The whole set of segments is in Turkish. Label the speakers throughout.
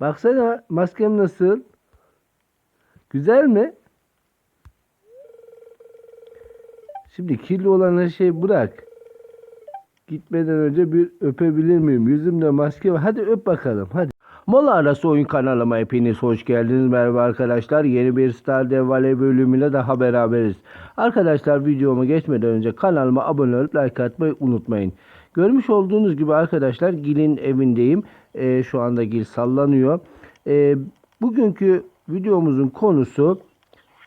Speaker 1: Baksana maskem nasıl? Güzel mi? Şimdi kirli olan her şeyi bırak. Gitmeden önce bir öpebilir miyim? Yüzümde maske var. Hadi öp bakalım. Hadi. Mola arası oyun kanalıma hepiniz hoş geldiniz. Merhaba arkadaşlar. Yeni bir Star Dev Valley bölümüyle daha beraberiz. Arkadaşlar videomu geçmeden önce kanalıma abone olup like atmayı unutmayın. Görmüş olduğunuz gibi arkadaşlar Gil'in evindeyim. Ee, şu anda Gil sallanıyor. Ee, bugünkü videomuzun konusu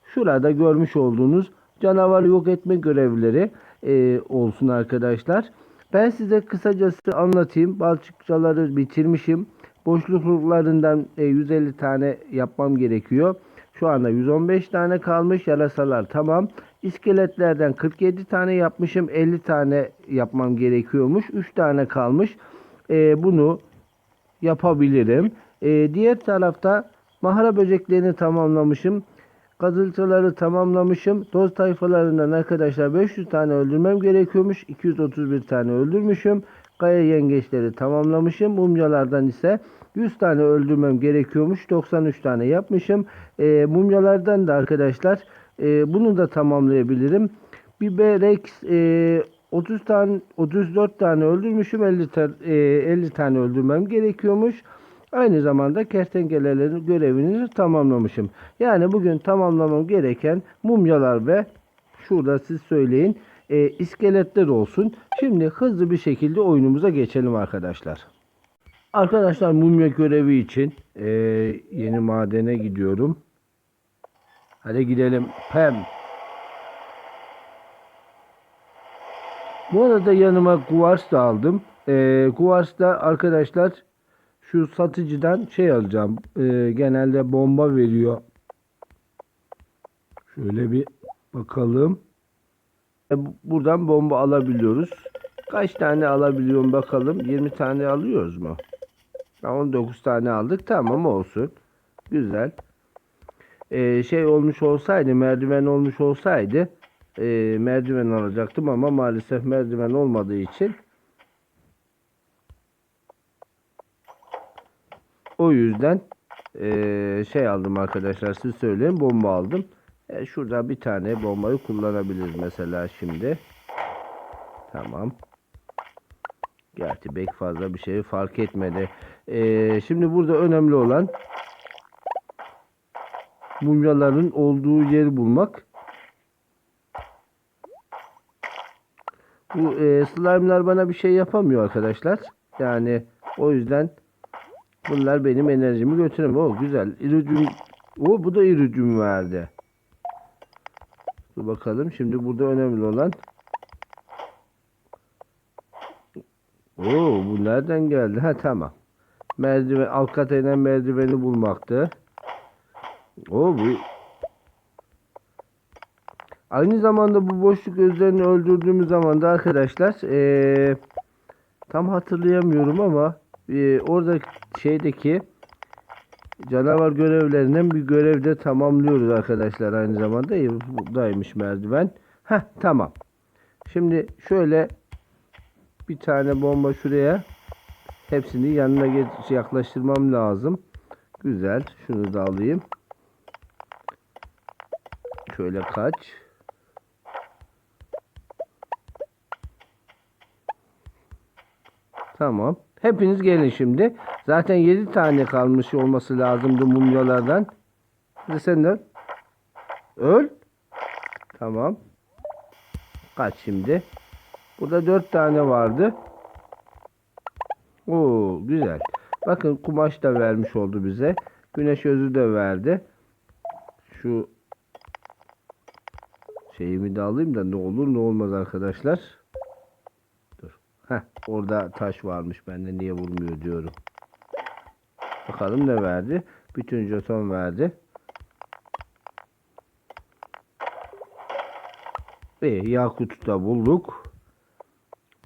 Speaker 1: şurada görmüş olduğunuz canavar yok etme görevleri e, olsun arkadaşlar. Ben size kısacası anlatayım. Balçıkçaları bitirmişim. Boşluklarından e, 150 tane yapmam gerekiyor. Şu anda 115 tane kalmış. Yarasalar tamam. İskeletlerden 47 tane yapmışım. 50 tane yapmam gerekiyormuş. 3 tane kalmış. E, bunu yapabilirim. E, diğer tarafta mahara böceklerini tamamlamışım. Kazıltıları tamamlamışım. Toz tayfalarından arkadaşlar 500 tane öldürmem gerekiyormuş. 231 tane öldürmüşüm. Kaya yengeçleri tamamlamışım. Mumyalardan ise 100 tane öldürmem gerekiyormuş. 93 tane yapmışım. E, mumyalardan da arkadaşlar e, bunu da tamamlayabilirim. Biberex e, 30 tane 34 tane öldürmüşüm. 50, ta- e, 50 tane öldürmem gerekiyormuş. Aynı zamanda kertenkelelerin görevini tamamlamışım. Yani bugün tamamlamam gereken mumyalar ve şurada siz söyleyin e, iskeletler olsun. Şimdi hızlı bir şekilde oyunumuza geçelim arkadaşlar. Arkadaşlar mumya görevi için e, yeni madene gidiyorum. Hadi gidelim. Pem. Bu arada yanıma kuvars da aldım. E, kuvars da arkadaşlar şu satıcıdan şey alacağım. E, genelde bomba veriyor. Şöyle bir bakalım. E, bu- buradan bomba alabiliyoruz. Kaç tane alabiliyorum bakalım. 20 tane alıyoruz mu? Ha, 19 tane aldık. Tamam olsun. Güzel. E, şey olmuş olsaydı, merdiven olmuş olsaydı e, merdiven alacaktım ama maalesef merdiven olmadığı için O yüzden eee, şey aldım arkadaşlar siz söyleyin bomba aldım. E, şurada bir tane bombayı kullanabiliriz mesela şimdi. Tamam. Gerçi pek fazla bir şey fark etmedi. Eee, şimdi burada önemli olan mumyaların olduğu yeri bulmak. Bu eee slime'lar bana bir şey yapamıyor arkadaşlar. Yani o yüzden Bunlar benim enerjimi götüremiyor. O güzel. İrücüm. O bu da irücüm verdi. Dur bakalım. Şimdi burada önemli olan. Oo bu nereden geldi? Ha tamam. Merdiven alt kata inen merdiveni bulmaktı. O bu Aynı zamanda bu boşluk gözlerini öldürdüğümüz zaman da arkadaşlar eee, tam hatırlayamıyorum ama eee, orada şeydeki canavar görevlerinden bir görevde tamamlıyoruz arkadaşlar aynı zamanda. İyi, Buradaymış merdiven. Heh tamam. Şimdi şöyle bir tane bomba şuraya hepsini yanına geç- yaklaştırmam lazım. Güzel. Şunu da alayım. Şöyle kaç. Tamam. Hepiniz gelin şimdi. Zaten 7 tane kalmış olması lazımdı mumyalardan. Sen de öl. Tamam. Kaç şimdi? Burada 4 tane vardı. Oo güzel. Bakın kumaş da vermiş oldu bize. Güneş özü de verdi. Şu şeyimi de alayım da ne olur ne olmaz arkadaşlar. Heh, orada taş varmış. Ben de niye vurmuyor diyorum. Bakalım ne verdi. Bütün jeton verdi. İyi Yakut'u da bulduk.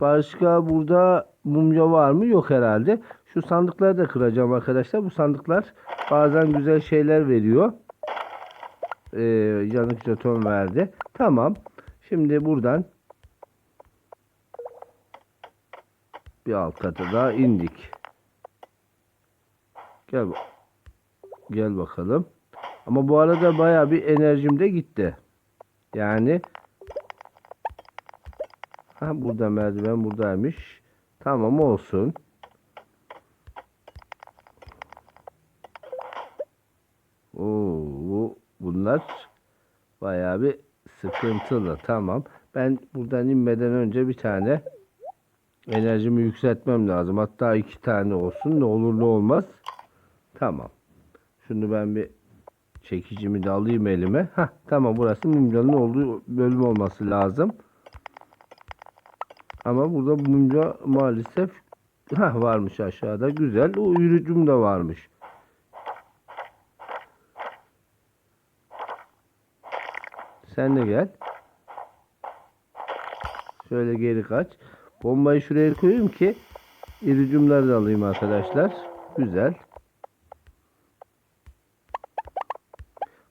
Speaker 1: Başka burada mumya var mı? Yok herhalde. Şu sandıkları da kıracağım arkadaşlar. Bu sandıklar bazen güzel şeyler veriyor. Ee, yanık jeton verdi. Tamam. Şimdi buradan alt kata daha indik. Gel. Gel bakalım. Ama bu arada baya bir enerjim de gitti. Yani ha burada merdiven buradaymış. Tamam olsun. Oo, bu- bunlar bayağı bir sıkıntılı. Tamam. Ben buradan inmeden önce bir tane enerjimi yükseltmem lazım. Hatta iki tane olsun. Ne olur ne olmaz. Tamam. Şunu ben bir çekicimi de alayım elime. Hah, tamam burası mumcanın olduğu bölüm olması lazım. Ama burada mumca maalesef ha varmış aşağıda. Güzel. O yürücüm de varmış. Sen de gel. Şöyle geri kaç. Bombayı şuraya koyayım ki iricumları da alayım arkadaşlar. Güzel.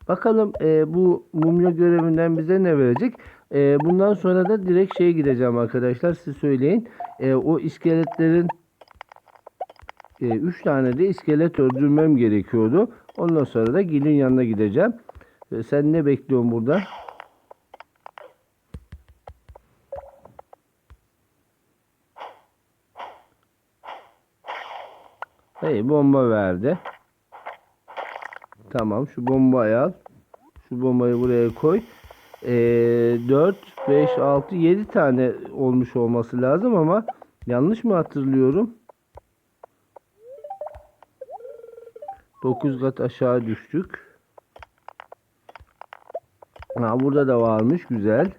Speaker 1: Bakalım e, bu mumya görevinden bize ne verecek? E, bundan sonra da direkt şeye gideceğim arkadaşlar. Siz söyleyin. E, o iskeletlerin 3 tane de iskelet öldürmem gerekiyordu. Ondan sonra da Gil'in yanına gideceğim. E, sen ne bekliyorsun burada? Hey bomba verdi. Tamam şu bombayı al. Şu bombayı buraya koy. Ee, 4, 5, 6, 7 tane olmuş olması lazım ama yanlış mı hatırlıyorum? 9 kat aşağı düştük. Ha, burada da varmış. Güzel.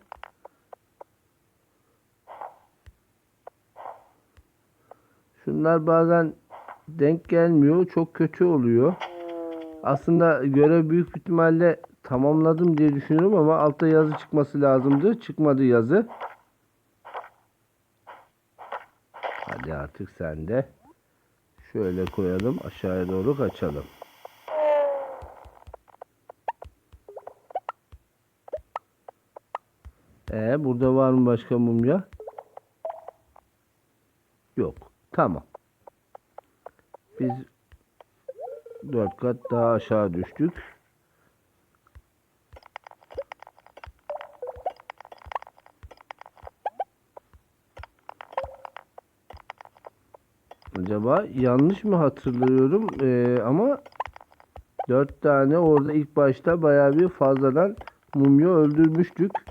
Speaker 1: Şunlar bazen denk gelmiyor. Çok kötü oluyor. Aslında görev büyük ihtimalle tamamladım diye düşünüyorum ama altta yazı çıkması lazımdı. Çıkmadı yazı. Hadi artık sen de. Şöyle koyalım. Aşağıya doğru kaçalım. Ee, burada var mı başka mumya? Yok. Tamam. Biz dört kat daha aşağı düştük. Acaba yanlış mı hatırlıyorum? Ee, ama dört tane orada ilk başta bayağı bir fazladan mumya öldürmüştük.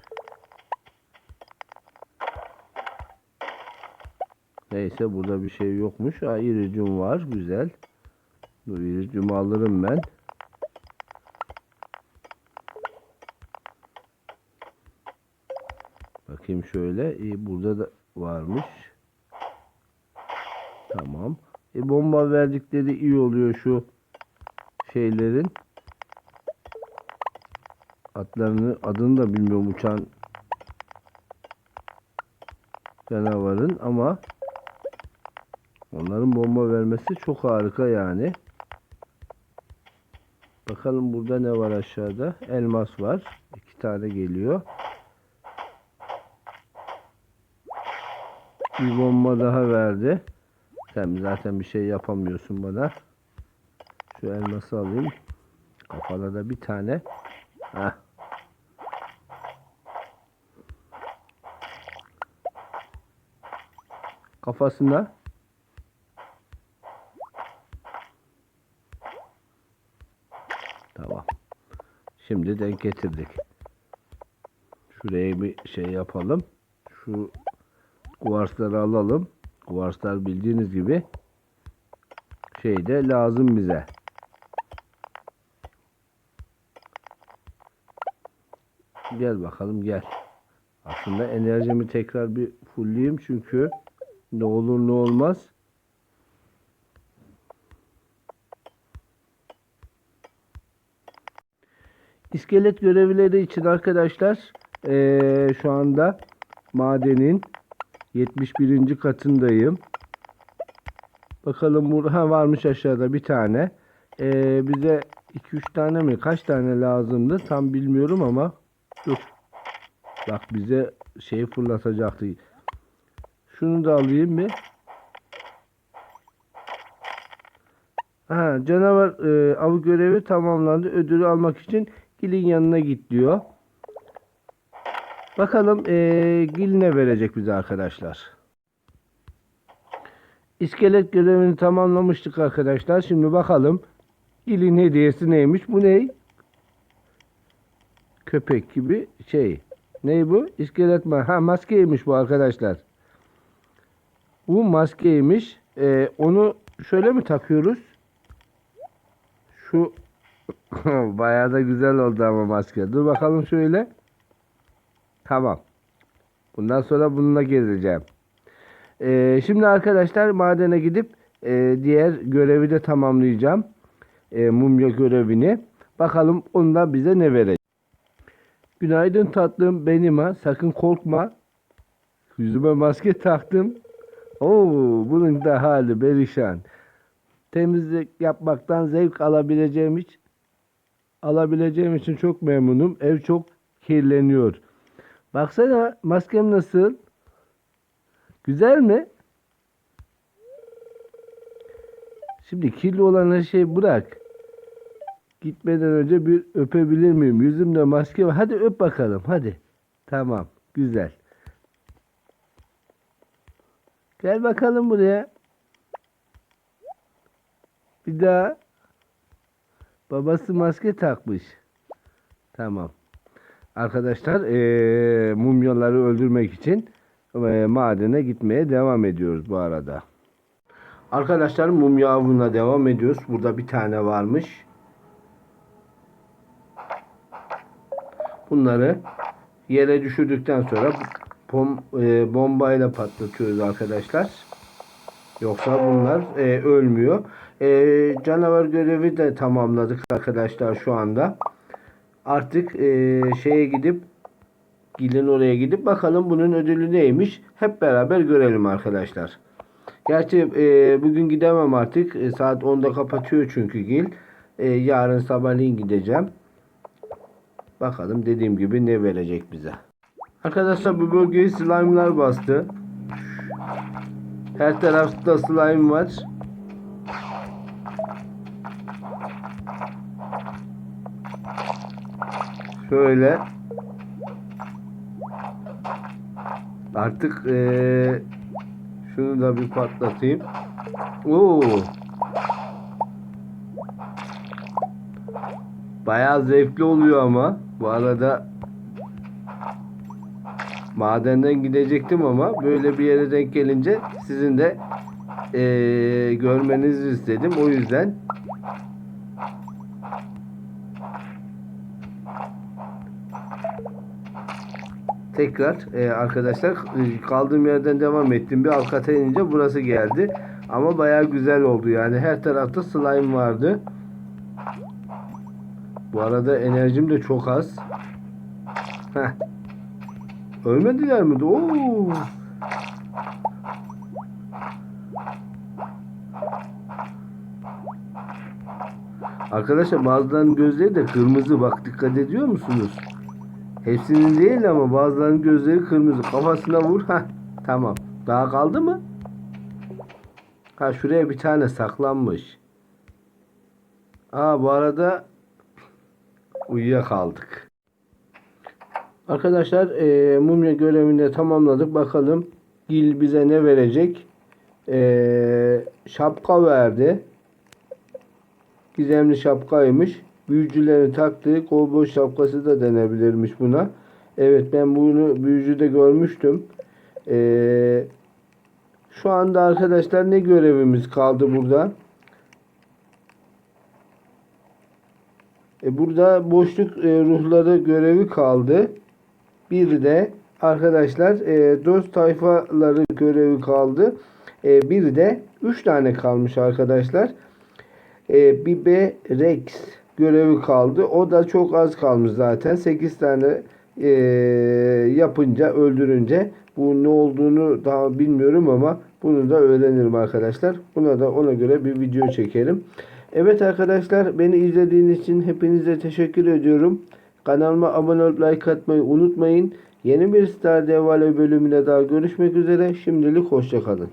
Speaker 1: Neyse burada bir şey yokmuş. Ha, iricum var. Güzel. Bu iricumu alırım ben. Bakayım şöyle. İyi, burada da varmış. Tamam. E, bomba verdikleri iyi oluyor şu şeylerin. Atlarını adını da bilmiyorum uçan canavarın ama onların bomba vermesi çok harika yani. Bakalım burada ne var aşağıda? Elmas var. İki tane geliyor. Bir bomba daha verdi. Sen zaten bir şey yapamıyorsun bana. Şu elması alayım. Kafana da bir tane. Heh. Kafasına. Tamam. Şimdi denk getirdik. Şuraya bir şey yapalım. Şu kuvarsları alalım. Kuvarslar bildiğiniz gibi şeyde lazım bize. Gel bakalım gel. Aslında enerjimi tekrar bir fullleyeyim çünkü ne olur ne olmaz. İskelet görevlileri için arkadaşlar eee, şu anda madenin 71. katındayım. Bakalım burada varmış aşağıda bir tane. Eee, bize 2-3 tane mi kaç tane lazımdı tam bilmiyorum ama dur. Bak bize şey fırlatacaktı. Şunu da alayım bir. Ha, canavar e, avı görevi tamamlandı. Ödülü almak için Gil'in yanına git diyor. Bakalım e, Gil ne verecek bize arkadaşlar. İskelet görevini tamamlamıştık arkadaşlar. Şimdi bakalım Gil'in hediyesi neymiş? Bu ne? Köpek gibi şey. Ne bu? İskelet ma ha maskeymiş bu arkadaşlar. Bu maskeymiş. E, onu şöyle mi takıyoruz? Şu bayağı da güzel oldu ama maske. Dur bakalım şöyle. Tamam. Bundan sonra bununla gezeceğim. Ee, şimdi arkadaşlar madene gidip e, diğer görevi de tamamlayacağım. E, mumya görevini. Bakalım onda bize ne verecek. Günaydın tatlım benim ha. Sakın korkma. Yüzüme maske taktım. Oo, bunun da hali perişan temizlik yapmaktan zevk alabileceğim hiç alabileceğim için çok memnunum. Ev çok kirleniyor. Baksana maskem nasıl? Güzel mi? Şimdi kirli olan her şeyi bırak. Gitmeden önce bir öpebilir miyim? Yüzümde maske var. Hadi öp bakalım. Hadi. Tamam. Güzel. Gel bakalım buraya. Bir daha. Babası maske takmış. Tamam. Arkadaşlar eee, mumyaları öldürmek için eee, madene gitmeye devam ediyoruz bu arada. Arkadaşlar mumya avına devam ediyoruz. Burada bir tane varmış. Bunları yere düşürdükten sonra bom, eee, bombayla patlatıyoruz arkadaşlar. Yoksa bunlar eee, ölmüyor. Ee, canavar görevi de tamamladık arkadaşlar şu anda. Artık ee, şeye gidip Gil'in oraya gidip bakalım bunun ödülü neymiş. Hep beraber görelim arkadaşlar. Gerçi ee, bugün gidemem artık. E, saat 10'da kapatıyor çünkü Gil. E, yarın sabahleyin gideceğim. Bakalım dediğim gibi ne verecek bize. Arkadaşlar bu bölgeyi slime'lar bastı. Her tarafta slime var. Şöyle. Artık eee şunu da bir patlatayım. Oo. Bayağı zevkli oluyor ama bu arada madenden gidecektim ama böyle bir yere denk gelince sizin de eee görmenizi istedim. O yüzden tekrar e, arkadaşlar e, kaldığım yerden devam ettim. Bir alt kata inince burası geldi. Ama baya güzel oldu yani. Her tarafta slime vardı. Bu arada enerjim de çok az. Heh. Ölmediler mi? Oo. Arkadaşlar bazılarının gözleri de kırmızı. Bak dikkat ediyor musunuz? Hepsinin değil ama bazılarının gözleri kırmızı. Kafasına vur. ha tamam. Daha kaldı mı? Ha şuraya bir tane saklanmış. Aa bu arada uyuyakaldık. Arkadaşlar e, mumya görevini de tamamladık. Bakalım Gil bize ne verecek? E, şapka verdi. Gizemli şapkaymış. Büyücülerin taktığı kovboy şapkası da denebilirmiş buna. Evet ben bunu büyücüde görmüştüm. Ee, şu anda arkadaşlar ne görevimiz kaldı burada? E, burada boşluk e, ruhları görevi kaldı. Bir de arkadaşlar e, dost tayfaları görevi kaldı. E, bir de 3 tane kalmış arkadaşlar. E, Bibe Rex görevi kaldı. O da çok az kalmış zaten. 8 tane e, yapınca öldürünce bu ne olduğunu daha bilmiyorum ama bunu da öğrenirim arkadaşlar. Buna da ona göre bir video çekerim. Evet arkadaşlar beni izlediğiniz için hepinize teşekkür ediyorum. Kanalıma abone olup like atmayı unutmayın. Yeni bir Star Devale bölümüne daha görüşmek üzere. Şimdilik hoşçakalın.